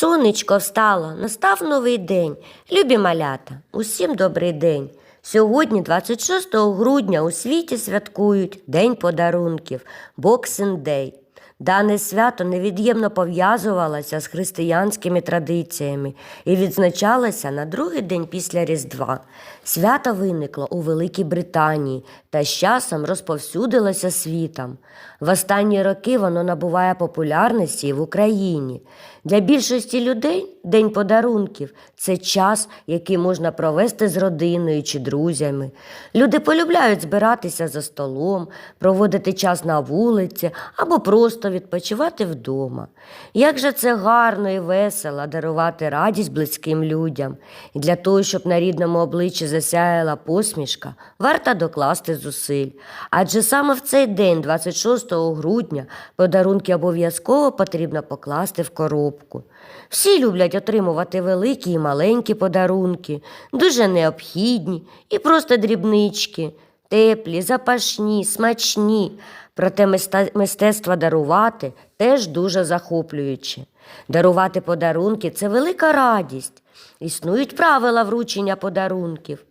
Сонечко встало, настав новий день. Любі малята, усім добрий день. Сьогодні, 26 грудня, у світі святкують День подарунків Boxing Day. Дане свято невід'ємно пов'язувалося з християнськими традиціями і відзначалося на другий день після Різдва. Свято виникло у Великій Британії та з часом розповсюдилося світом. В останні роки воно набуває популярності в Україні. Для більшості людей День подарунків це час, який можна провести з родиною чи друзями. Люди полюбляють збиратися за столом, проводити час на вулиці або просто відпочивати вдома. Як же це гарно і весело дарувати радість близьким людям. І для того, щоб на рідному обличчі засяяла посмішка, варто докласти зусиль. Адже саме в цей день, 26 грудня, подарунки обов'язково потрібно покласти в коробку. Всі люблять отримувати великі і маленькі подарунки, дуже необхідні і просто дрібнички, теплі, запашні, смачні. Проте мистецтво дарувати теж дуже захоплююче. Дарувати подарунки це велика радість. Існують правила вручення подарунків.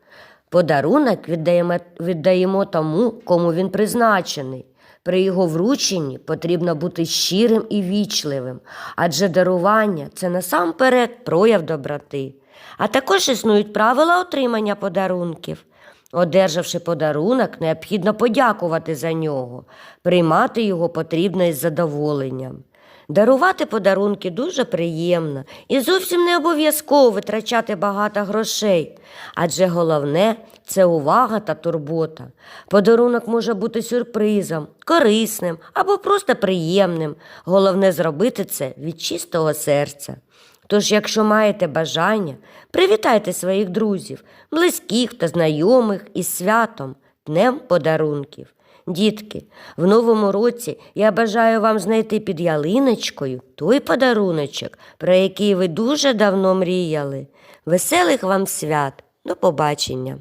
Подарунок віддаємо, віддаємо тому, кому він призначений. При його врученні потрібно бути щирим і вічливим, адже дарування це насамперед прояв доброти. А також існують правила отримання подарунків. Одержавши подарунок, необхідно подякувати за нього. Приймати його потрібно із задоволенням. Дарувати подарунки дуже приємно і зовсім не обов'язково витрачати багато грошей, адже головне це увага та турбота. Подарунок може бути сюрпризом, корисним або просто приємним. Головне зробити це від чистого серця. Тож, якщо маєте бажання, привітайте своїх друзів, близьких та знайомих із святом, Днем подарунків. Дітки, в новому році я бажаю вам знайти під ялиночкою той подаруночок, про який ви дуже давно мріяли. Веселих вам свят! До побачення!